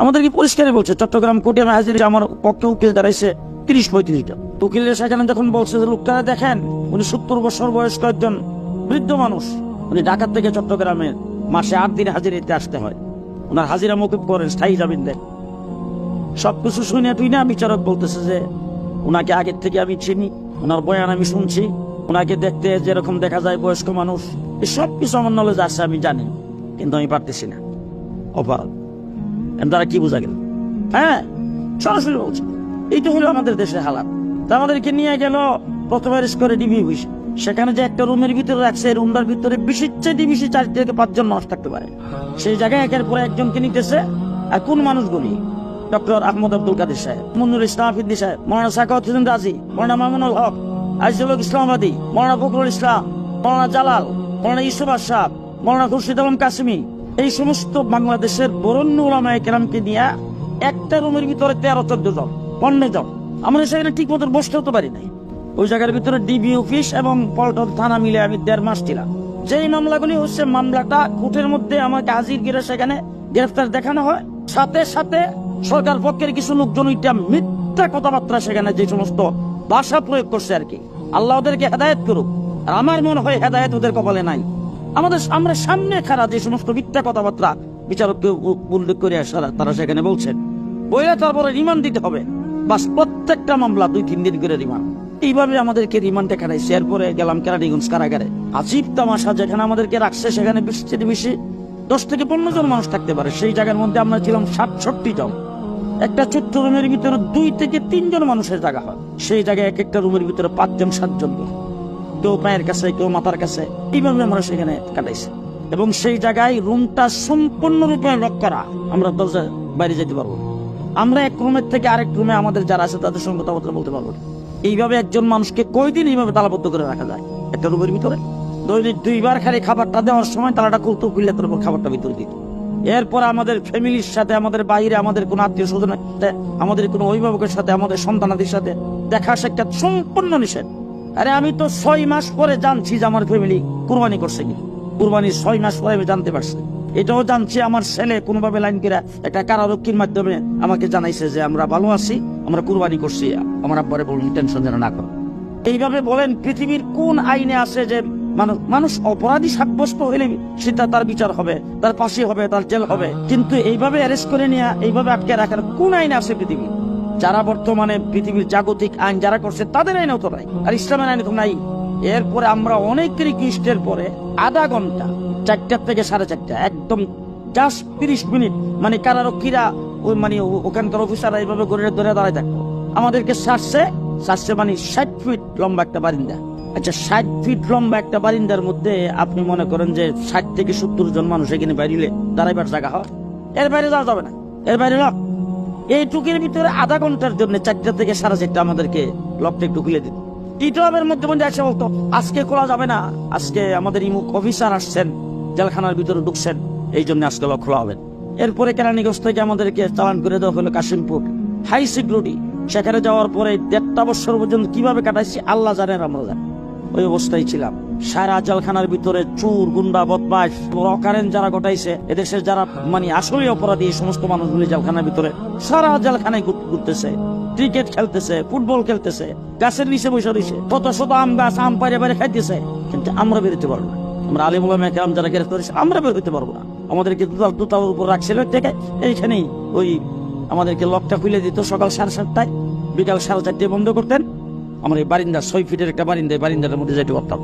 আমাদেরকে পরিষ্কারই বলছে, চট্টগ্রাম কোর্টে হাজির আমার পক্ষে উকিল দাঁড়াইছে তিরিশ পঁয়ত্রিশটা। উকিলের সেখানে যখন বলছে যে লোকটা দেখেন, উনি সত্তর বছর বয়স্ক একজন বৃদ্ধ মানুষ, উনি ঢাকার থেকে চট্টগ্রামে মাসে আট দিন হাজিরিতে আসতে হয়। ওনার হাজিরা মকুব করেন, স্থায়ী জামিন দেন। সবকিছু শুনে তুই না বিচারক বলতেছে যে ওনাকে আগের থেকে আমি চিনি ওনার বয়ান আমি শুনছি ওনাকে দেখতে যেরকম দেখা যায় বয়স্ক মানুষ সব কিছু আমার নলেজ আছে, আমি জানি, কিন্তু আমি পারতেছি না। অপরাধ এর দ্বারা কি বোঝা গেল? হ্যাঁ সরাসরি বলছে, এইটা হলো আমাদের দেশের হালাত। তা আমাদেরকে নিয়ে গেল প্রথমে করে ডিবি অফিস। সেখানে যে একটা রুমের ভিতরে রাখছে রুমটার ভিতরে বেশি চেয়ে চার থেকে পাঁচজন মানুষ থাকতে পারে। সেই জায়গায় একের পরে একজনকে নিতেছে। আর কোন মানুষগুলি? ডক্টর আহমদ আব্দুল কাদের সাহেব, মুন্নুর ইসলাম আফিদ্দি সাহেব, মৌলানা সাকাত হোসেন রাজি, মৌলানা মামুনুল হক আজিজুল ইসলামাবাদী, মৌলানা ফখরুল ইসলাম, মৌলানা জালাল, মৌলানা ইসুফ আশাব মৌলানা খুরশিদ আলম কাসিমি এই সমস্ত বাংলাদেশের বরণ্য ওলামায় কেরামকে নিয়ে একটা রুমের ভিতরে তেরো, চোদ্দ জন, পনেরো জন। আমরা সেখানে ঠিক মতন বসতে হতে পারি নাই। ওই জায়গার ভিতরে ডিবি অফিস এবং পল্টন থানা মিলে আমি দেড় মাস ছিলাম। যেই মামলাগুলি হচ্ছে, মামলাটা কোর্টের মধ্যে আমাকে হাজির গিরে সেখানে গ্রেফতার দেখানো হয়। সাথে সাথে সরকার পক্ষের কিছু লোকজন ওইটা মিথ্যা কথাবার্তা সেখানে যে সমস্ত ভাষা প্রয়োগ করছে আর কি। আল্লাহ ওদেরকে হেদায়ত করুক। আমার মনে হয় হেদায়ত ওদের কপালে নাই। আমাদের আমরা সামনে খারা যে সমস্ত মিথ্যা কথাবার্তা বিচারককে উল্লেখ করে আসারা তারা সেখানে বলছেন বইলে তারপরে রিমান্ড দিতে হবে। বাস প্রত্যেকটা মামলা দুই, তিন দিন করে রিমান্ড। এইভাবে আমাদেরকে রিমান্ডে কাটাইছে এরপরে গেলাম কেরানীগঞ্জ কারাগারে। আজিব তামাশা যেখানে আমাদেরকে রাখছে, সেখানে বেশি বেশি, দশ থেকে পনেরো জন মানুষ থাকতে পারে। সেই জায়গার মধ্যে আমরা ছিলাম সাতষট্টি জন। একটা ছোট্ট রুমের ভিতরে দুই থেকে তিনজন মানুষের জায়গা হয়। সেই জায়গায় এক একটা রুমের ভিতরে পাঁচজন, সাতজন লোক। কেউ পায়ের কাছে, কেউ মাথার কাছে। এইভাবে আমরা সেখানে কাটাইছি। এবং সেই জায়গায় রুমটা সম্পূর্ণরূপে লক করা। আমরা দরজা বাইরে যেতে পারব আমরা এক রুমের থেকে আরেক রুমে আমাদের যারা আছে, তাদের সঙ্গে কথাবার্তা বলতে পারব এইভাবে একজন মানুষকে কয়দিন এইভাবে তালাবদ্ধ করে রাখা যায়? একটা রুমের ভিতরে। দৈনিক দুইবার খালি খাবারটা দেওয়ার সময় তালাটা খুলতো, খুললে তারপর খাবারটা ভিতরে দিত। এরপর আমাদের ফ্যামিলির সাথে, আমাদের বাইরে, আমাদের কোনো আত্মীয় স্বজনের সাথে, আমাদের কোনো অভিভাবকের সাথে, আমাদের সন্তানাদের সাথে দেখা সাক্ষাৎ সম্পূর্ণ নিষেধ। আরে আমি তো ছয় মাস পরে জানছি যে আমার ফ্যামিলি কুরবানি করছে কি কুরবানি ছয় মাস পরে আমি জানতে পারছি। এটাও জানছি আমার ছেলে কোনোভাবে লাইন করে একটা কারারক্ষীর মাধ্যমে আমাকে জানাইছে যে আমরা ভালো আছি, আমরা কুরবানি করছি। আমার আব্বারে বলুন টেনশন যেন না করো এইভাবে বলেন, পৃথিবীর কোন আইনে আছে যে মানুষ মানুষ অপরাধী সাব্যস্ত হইলে সেটা তার বিচার হবে, তার ফাঁসি হবে, তার জেল হবে। কিন্তু এইভাবে অ্যারেস্ট করে নিয়ে, এইভাবে আটকে রাখার কোন আইন আছে পৃথিবী যারা বর্তমানে পৃথিবীর জাগতিক আইন যারা করছে, তাদের আইনেও তো নাই, আর ইসলামের আইনে তো নাই। এরপরে আমরা অনেক রিকোয়েস্টের পরে আধা ঘণ্টা, চারটার থেকে সাড়ে চারটা, একদম জাস্ট তিরিশ মিনিট মানে কারারক্ষীরা ওই মানে ওখানকার অফিসাররা এইভাবে ঘুরে ধরে দাঁড়ায় থাকতো। আমাদেরকে সারছে সারছে মানে ষাট ফিট লম্বা একটা বারিন্দা। আচ্ছা ষাট ফিট লম্বা একটা বারিন্দার মধ্যে আপনি মনে করেন যে ষাট থেকে সত্তর জন মানুষ এখানে বাইরে দাঁড়াইবার জায়গা হয়? এর বাইরে যাওয়া যাবে না। এর বাইরে লক এইটুকের ভিতরে আধা ঘণ্টার জন্য চারটা থেকে সাড়ে চারটা আমাদেরকে লকটা একটু খুলে দিত। টিটবের মধ্যে মধ্যে এসে বলতো, আজকে খোলা যাবে না, আজকে আমাদের ইমুক অফিসার আসছেন, জেলখানার ভিতরে ঢুকছেন, এই জন্য আজকে লক খোলা হবে। এরপরে কেরানীগঞ্জ থেকে আমাদেরকে চালান করে দেওয়া হলো কাশিমপুর। হাই সিকিউরিটি, সেখানে যাওয়ার পরে দেড়টা বছর পর্যন্ত কীভাবে কাটাইছি, আল্লাহ জানেন আমরা জানি ওই অবস্থায় ছিলাম। সারা জেলখানার ভিতরে চুর, গুন্ডা বদমাস অকারেন যারা ঘটাইছে এদেশের যারা মানে আসলে অপরাধী সমস্ত মানুষগুলি জেলখানার ভিতরে সারা জেলখানায় ঘুরতেছে। ক্রিকেট খেলতেছে, ফুটবল খেলতেছে, গাছের নিচে বসে রয়েছে, কত শত আম গাছ, আম পারে পারে খাইতেছে। কিন্তু আমরা বেরোতে পারব না। আমরা আলিমুল্লাহ মেকরাম যারা গ্রেফতার করেছে আমরা বেরোতে পারব না। আমাদেরকে দুতাল দুতাল উপর রাখছিল থেকে। এইখানেই ওই আমাদেরকে লকটা খুলে দিত সকাল সাড়ে সাতটায়। বিকাল সাড়ে চারটায় বন্ধ করতেন। আমার এই বারিন্দা, ছয় ফিটের একটা বারিন্দা বারিন্দার মধ্যে যাইতে পারতাম।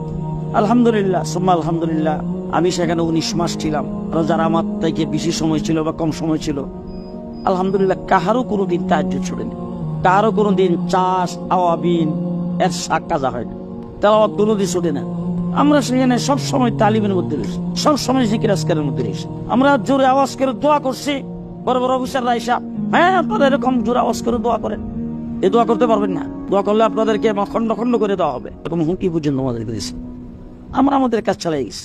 আলহামদুলিল্লাহ, সুম্মা আলহামদুলিল্লাহ, আমি সেখানে উনিশ মাস ছিলাম। আর যারা আমার থেকে বেশি সময় ছিল বা কম সময় ছিল, আলহামদুলিল্লাহ, কাহারও কোনো দিন তাহাজ্জুদ ছুটেনি কারও কোনো দিন চাষ, আওয়াবিন, এর শাক কাজা হয় না কোনো দিন ছুটে না। আমরা সেখানে সব সময় তালিমের মধ্যে রয়েছি, সব সময় জিকির আজকারের মধ্যে রয়েছি। আমরা জোরে আওয়াজ করে দোয়া করছি। বড় বড় অফিসাররা এসা হ্যাঁ আপনারা এরকম জোরে আওয়াজ করে দোয়া করেন। এ দোয়া করতে পারবেন না। দোয়া করলে আপনাদেরকে খন্ড খন্ড করে দেওয়া হবে। এরকম হুমকি পর্যন্ত আমাদের দিয়েছে আমরা আমাদের কাজ চালাই গেছি।